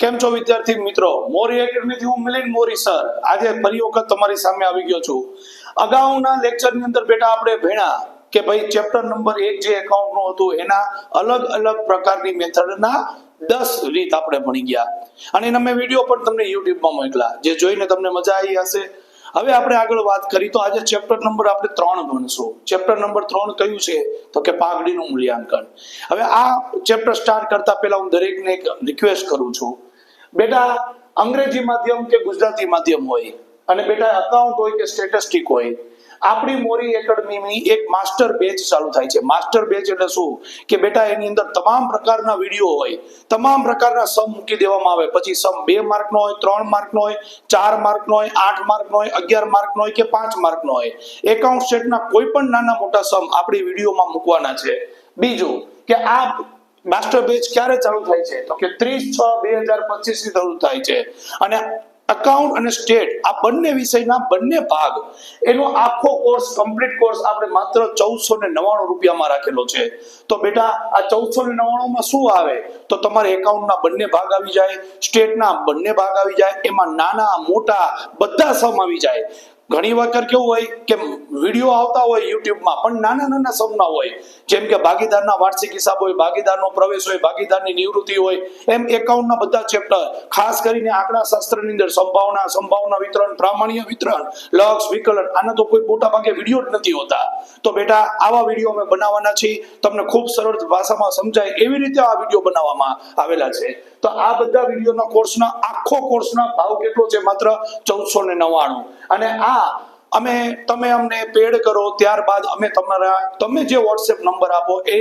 કેમ છો વિદ્યાર્થી મિત્રો? મોરી એકેડમીથી હું મિલિન મોરી, સર. આજે ફરી વખત તમારી સામે આવી ગયો છું. અગાઉના લેક્ચરની અંદર બેટા આપણે ભણ્યા કે ભાઈ ચેપ્ટર નંબર એક જે એકાઉન્ટનું હતું, એના અલગ અલગ પ્રકારની મેથડના દસ રીત આપણે ભણી ગયા. અને એના મેં વીડિયો પણ તમને યુટ્યુબમાં મોકલા, જે જોઈને તમને મજા આવી હશે. હવે આપણે આગળ વાત કરી, તો આજે ચેપ્ટર નંબર આપણે ત્રણ ભણશું. ચેપ્ટર નંબર ત્રણ કયું છે? તો કે પાઘડીનું મૂલ્યાંકન. હવે આ ચેપ્ટર સ્ટાર્ટ કરતા પહેલા હું દરેકને એક રિક્વેસ્ટ કરું છું. બેટા, અંગ્રેજી માધ્યમ કે ગુજરાતી માધ્યમ હોય? અને બેટા અકાઉન્ટ હોય કે સ્ટેટિસ્ટિક હોય? આપણી મોરી એકેડમીની એક માસ્ટર બેચ ચાલુ થાય છે. માસ્ટર બેચ એટલે શું? કે બેટા, એની અંદર તમામ પ્રકારના વીડિયો હોય. તમામ પ્રકારના સમ મૂકી દેવામાં આવે. પછી સમ બે માર્કનો હોય, ત્રણ માર્કનો હોય, ચાર માર્કનો હોય, આઠ માર્કનો હોય, અગિયાર માર્કનો હોય કે પાંચ માર્કનો હોય. એકાઉન્ટ સ્ટેટના કોઈ પણ નાના મોટા સમ આપણી વિડીયોમાં મૂકવાના છે. બીજું કે આ માસ્ટર બેચ ક્યારે ચાલુ થાય છે? તો કે ત્રીસ છ બે હજાર પચીસથી શરૂ થાય છે. અને અકાઉન્ટ અને સ્ટેટ આ બંને વિષયના બંને ભાગ, એનો આખો કોર્સ કમ્પ્લીટ કોર્સ આપણે માત્ર ચૌદસો ને નવ્વાણું રૂપિયામાં રાખેલો છે. તો બેટા, આ ચૌદસો ને નવ્વાણુંમાં શું આવે? તો તમારે એકાઉન્ટના બંને ભાગ આવી જાય સ્ટેટના બંને ભાગ આવી જાય, એમાં નાના, મોટા, બધા સમ આવી જાય. ઘણી વખત કેવું હોય કે વીડિયો આવતા હોય યુટ્યુબમાં, પણ નાના નાના સમના હોય. જેમ કે ભાગીદારના વાર્ષિક હિસાબ હોય, ભાગીદારનો પ્રવેશ હોય, ભાગીદારની નિવૃત્તિ હોય, એમ એકાઉન્ટના બધા ચેપ્ટર, ખાસ કરીને આંકડા શાસ્ત્રની અંદર સંભાવના સંભાવના વિતરણ, પ્રામાણ્ય વિતરણ, લક્ષ, વિકલન, આના તો કોઈ મોટા ભાગે વીડિયો જ નથી હોતા. તો બેટા, આવા વીડિયો અમે બનાવવાના છીએ. તમને ખૂબ સરળ ભાષામાં સમજાય એવી રીતે આ વીડિયો બનાવવામાં આવેલા છે. તો આ બધા વિડીયોના કોર્સના આખો કોર્સના ભાવ કેટલો છે? માત્ર ચૌદસો ને નવ્વાણું. અને આ 자, અમે તમે અમને પેડ કરો, ત્યારબાદ અમે તમારા, તમે જે વોટ્સએપ નંબર આપો, એ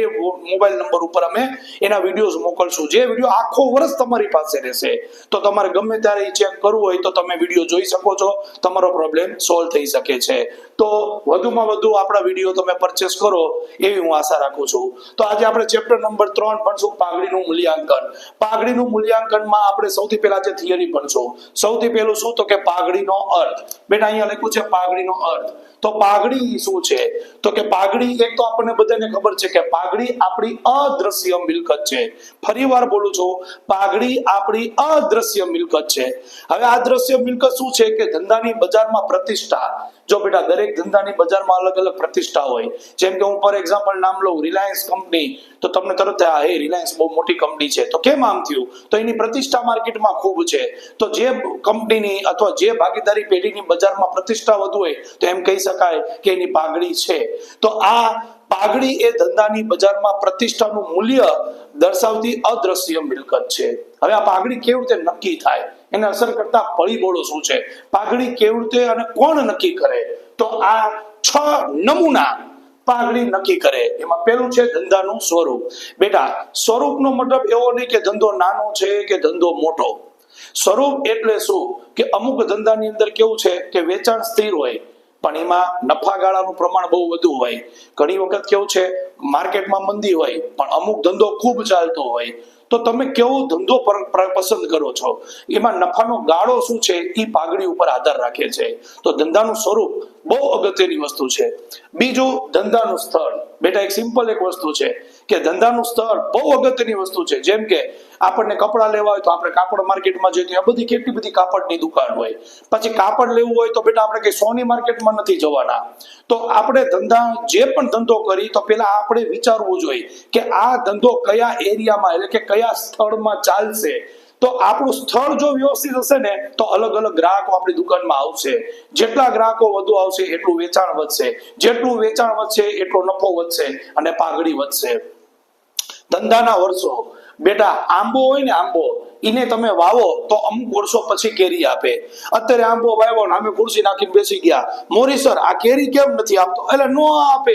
મોબાઈલ નંબર ઉપર અમે એના વિડીયોઝ મોકલશું. જે વીડિયો આખો વર્ષ તમારી પાસે રહેશે. તો તમારે ગમે ત્યારે ચેક કરવું હોય તો તમે વીડિયો જોઈ શકો છો. તમારો પ્રોબ્લેમ સોલ્વ થઈ શકે છે. તો વધુમાં વધુ આપણા વીડિયો તમે પરચેસ કરો એવી હું આશા રાખું છું. તો આજે આપણે ચેપ્ટર નંબર ત્રણ ભણશું, પાઘડીનું મૂલ્યાંકન. પાઘડીનું મૂલ્યાંકનમાં આપણે સૌથી પહેલા જે થિયરી ભણશું. સૌથી પહેલું શું? તો કે પાઘડીનો અર્થ. બેટા, અહીંયા લખ્યું છે પાઘડીનો અર્થ. તો પાઘડી શું છે? તો કે પાઘડી એક તો આપણને બધાને ખબર છે કે પાઘડી આપણી અદ્રશ્ય મિલકત છે. ફરી વાર બોલું છું, પાઘડી આપણી અદ્રશ્ય મિલકત છે. હવે આ દ્રશ્ય મિલકત શું છે? કે ધંધાની બજારમાં પ્રતિષ્ઠા. જો બેટા દરેક ધંધાની બજારમાં અલગ અલગ પ્રતિષ્ઠા હોય, જેમ કે હું ફોર એક્ઝામ્પલ નામ લઉં રિલાયન્સ કંપની, તો તમને તરત આ હે રિલાયન્સ બહુ મોટી કંપની છે. તો કેમ આમ થયું? તો એની પ્રતિષ્ઠા માર્કેટમાં ખૂબ છે. તો જે કંપનીની અથવા જે ભાગીદારી પેઢીની બજારમાં પ્રતિષ્ઠા વધુ હોય, તો એમ કહી શકાય કે એની પાઘડી છે. તો આ પાઘડી એ ધંધાની બજારમાં પ્રતિષ્ઠાનું મૂલ્ય દર્શાવતી અદ્રશ્ય મિલકત છે. હવે આ પાઘડી કેવી રીતે નક્કી થાય? એને અસર કરતા પરિબળો શું છે? પાઘડી કેવી રીતે અને કોણ નક્કી કરે? તો આ છ નમૂના પાઘડી નક્કી કરે. એમાં પેલું છે ધંધાનું સ્વરૂપ. બેટા, સ્વરૂપનો મતલબ એવો નહીં કે ધંધો નાનો છે કે ધંધો મોટો. સ્વરૂપ એટલે શું? કે અમુક ધંધાની અંદર કેવું છે કે વેચાણ સ્થિર હોય, પણ એમાં નફા ગાળાનું પ્રમાણ બહુ વધુ હોય. ઘણી વખત કેવું છે, માર્કેટમાં મંદી હોય, પણ અમુક ધંધો ખૂબ ચાલતો હોય. તો તમે કેવો ધંધો પસંદ કરો છો? એમાં નફાનો ગાળો શું છે? એ પાઘડી ઉપર આધાર રાખે છે. તો ધંધાનું સ્વરૂપ બહુ અગત્યની વસ્તુ છે. બીજું ધંધાનું સ્થળ. બેટા, એક સિમ્પલ એક વસ્તુ છે કે ધંધાનું સ્થળ બહુ અગત્યની વસ્તુ છે. જેમ કે આપણને કપડાં લેવા હોય તો આપણે કાપડ માર્કેટમાં જઈએ ત્યાં બધી કેટલી બધી કાપડની દુકાન હોય. પછી કાપડ લેવું હોય તો બેટા આપણે કઈ સોની માર્કેટમાં નથી જવાના. તો આપણે ધંધા જે પણ ધંધો કરી તો પેલા આપણે વિચારવું જોઈએ કે આ ધંધો કયા એરિયામાં એટલે કે કયા સ્થળમાં ચાલશે. તો આપણું સ્થળ જો વ્યવસ્થિત હશે ને, તો અલગ અલગ ગ્રાહકો આપણી દુકાનમાં આવશે. જેટલા ગ્રાહકો વધુ આવશે, એટલું વેચાણ વધશે. જેટલું વેચાણ વધશે, એટલો નફો વધશે અને પાઘડી વધશે. ધંધાના વર્ષો. બેટા, આંબો હોય ને આંબો એને તમે વાવો તો અમુક વર્ષો પછી કેરી આપે. અત્યારે આંબો વાવ્યો ને અમે ખુરશી નાખીને બેસી ગયા. મોરી આ કેરી કેમ નથી આપતો? એટલે નો આપે.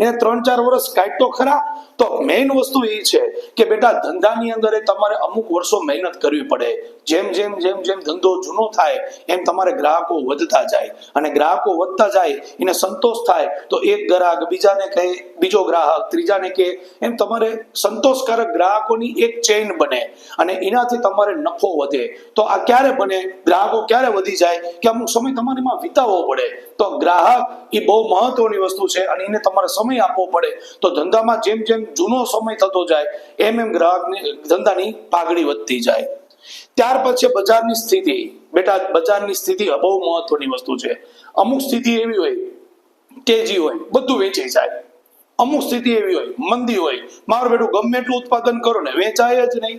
એને ત્રણ ચાર વર્ષ કાઢ ખરા. તો મેઇન વસ્તુ એ છે કે બેટા ધંધાની અંદર તમારે અમુક વર્ષો મહેનત કરવી પડે. જેમ જેમ જેમ જેમ ધંધો જૂનો થાય, એમ તમારે ગ્રાહકો વધતા જાય. અને ગ્રાહકો વધતા જાય, એને સંતોષ થાય, તો એક ગ્રાહક બીજાને કહે, બીજો ગ્રાહક ત્રીજાને કહે. એમ તમારે સંતોષકારક ગ્રાહકોની એક ચેઇન બને. અને એનાથી તમારે નફો વધે. તો આ ક્યારે બને? ગ્રાહકો ક્યારે વધી જાય? કે અમુક સમય તમારે વિતાવવો પડે. તો ગ્રાહક એ બહુ મહત્વની વસ્તુ છે અને એને તમારે સમય આપવો પડે. તો ધંધામાં જેમ જેમ જૂનો સમય થતો જાય, એમ એમ ગ્રાહકની ધંધાની પાઘડી વધતી જાય. ત્યાર પછી બજારની સ્થિતિ. બેટા, બજારની સ્થિતિ બહુ મહત્વની વસ્તુ છે. અમુક સ્થિતિ એવી હોય તેજી હોય, બધું વેચાઈ જાય. અમુક સ્થિતિ એવી હોય, મંદી હોય. મારું બેટું ગમે એટલું ઉત્પાદન કરો ને, વેચાય જ નહીં.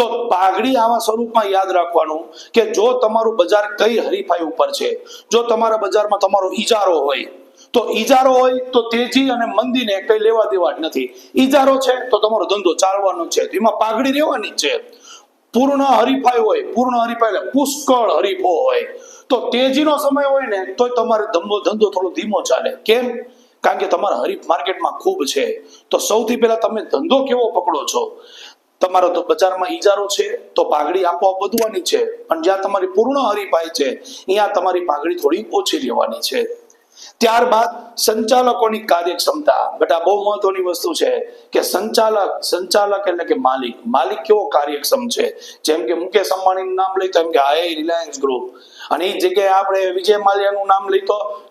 તો પાઘડી આવા સ્વરૂપમાં યાદ રાખવાનું કે જો તમારું બજાર કઈ હરીફાઈ ઉપર છે, જો તમારા બજારમાં તમારો ઈજારો હોય, તો ઈજારો હોય તો તેજી અને મંદીને કઈ લેવા દેવા જ નથી. ઈજારો છે તો તમારો ધંધો ચાલવાનો છે, એમાં પાઘડી રહેવાની છે. પૂર્ણ હરીફાઈ હોય, પૂર્ણ હરીફાઈ એટલે પુષ્કળ હરીફો હોય. તો તેજીનો સમય હોય ને તો તમારે ધંધો ધંધો થોડો ધીમો ચાલે. કેમ? કારણ કે તમારા હરીફ માર્કેટમાં ખૂબ છે. તો સૌથી પહેલા તમે ધંધો કેવો પકડો છો? તમારો તો બજારમાં ઈજારો છે, તો પાઘડી આપોઆપ વધવાની છે. પણ જ્યાં તમારી પૂર્ણ હરીફાઈ છે ત્યાં તમારી પાઘડી થોડી ઓછી રહેવાની છે. ત્યારબાદ સંચાલકોની કાર્યક્ષમતા. બેટા, બહુ મહત્વની વસ્તુ છે કે સંચાલક સંચાલક એટલે કે માલિક. માલિક કેવો કાર્યક્ષમ છે? જેમ કે મુકેશ અંબાણીનું નામ લઈ તો એમ કે હા રિલાયન્સ ગ્રુપ. અને એ જગ્યાએ આપણે વિજય માલ્યાનું નામ લઈ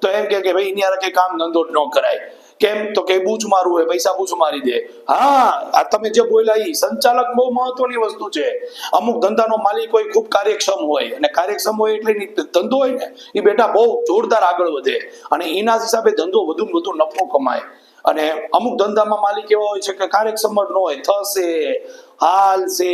તો એમ કે ભાઈ એની હારે કામ ધંધો ન કરાય. કેમ તો કે બૂજ મારું હોય, પૈસા બૂજ મારી દે. હા, આ તમે જે બોલ્યા ઈ, સંચાલક બહુ મહત્વની વસ્તુ છે. અમુક ધંધાનો માલિક હોય, ખૂબ કાર્યક્ષમ હોય, અને કાર્યક્ષમ હોય એટલે ધંધો હોય ને એ બેટા બહુ જોરદાર આગળ વધે. અને એના હિસાબે ધંધો વધુ વધુ નફો કમાય. અને અમુક ધંધામાં માલિક એવા હોય છે કે કાર્યક્ષમ ન હોય, થશે હાલ છે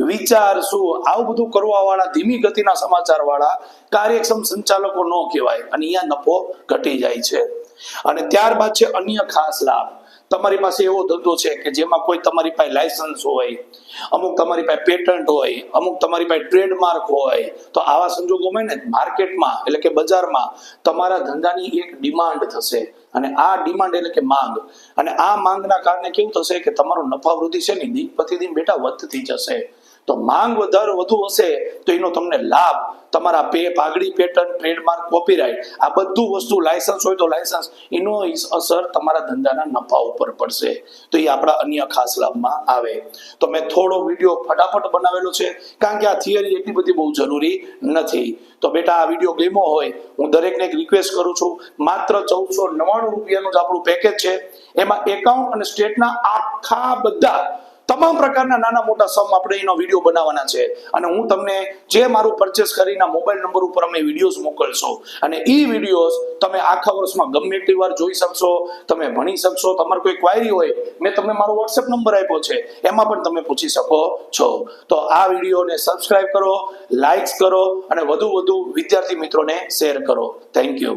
વિચાર શું આવું બધું કરવા વાળા ધીમી ગતિના સમાચાર વાળા કાર્યક્ષમ સંચાલકો ન કહેવાય. અને અહીંયા નફો ઘટી જાય છે. અને ત્યારબાદ છે અન્ય ખાસ લાભ. તમારી પાસે એવો ધંધો છે કે જેમાં કોઈ તમારી પાસે લાયસન્સ હોય, અમુક તમારી પાસે પેટન્ટ હોય, અમુક તમારી પાસે ટ્રેડમાર્ક હોય, તો આવા સંજોગોમાં ને માર્કેટમાં એટલે કે બજારમાં તમારા ધંધાની એક ડિમાન્ડ થશે. અને આ ડિમાન્ડ એટલે કે માંગ. અને આ માંગના કારણે કેવું થશે કે તમારો નફા વૃદ્ધિ છે ને દિન પ્રતિદિન બેટા વધતી જશે. તો માંગ વધારે વધુ હશે તો એનો તમને લાભ તમારા પે પાઘડી પેટર્ન ટ્રેડમાર્ક કોપીરાઇટ આ બધું વસ્તુ લાયસન્સ હોય તો લાયસન્સ એનો અસર તમારા ધંધાના નફા ઉપર પડશે. તો એ આપણા અન્ય ખાસ લાભમાં આવે. તો મેં થોડો વીડિયો ફટાફટ બનાવેલો છે, કારણ કે આ થિયરી એટલી બધી બહુ જરૂરી નથી. તો બેટા, આ વીડિયો ગેમો હોય, હું દરેકને એક રિક્વેસ્ટ કરું છું, માત્ર ચૌદસો નવ્વાણું રૂપિયાનું જ આપણું પેકેજ છે. એમાં એકાઉન્ટ અને સ્ટેટના આખા બધા તમામ પ્રકારના નાના મોટા સમ આપણે એનો વીડિયો બનાવવાના છે. અને હું તમને જે મારું પરચેસ કરીને મોબાઈલ નંબર ઉપર અમે વિડીયોઝ મોકલશો. અને એ વિડીયોઝ તમે આખા વર્ષમાં ગમે એટલી વાર જોઈ શકશો, તમે ભણી શકશો, તમારે કોઈ ક્વાયરી હોય, મેં તમને મારો વોટ્સએપ નંબર આપ્યો છે, એમાં પણ તમે પૂછી શકો છો. તો આ વિડીયોને સબસ્ક્રાઇબ કરો લાઇક્સ કરો, અને વધુ વધુ વિદ્યાર્થી મિત્રોને શેર કરો. Thank you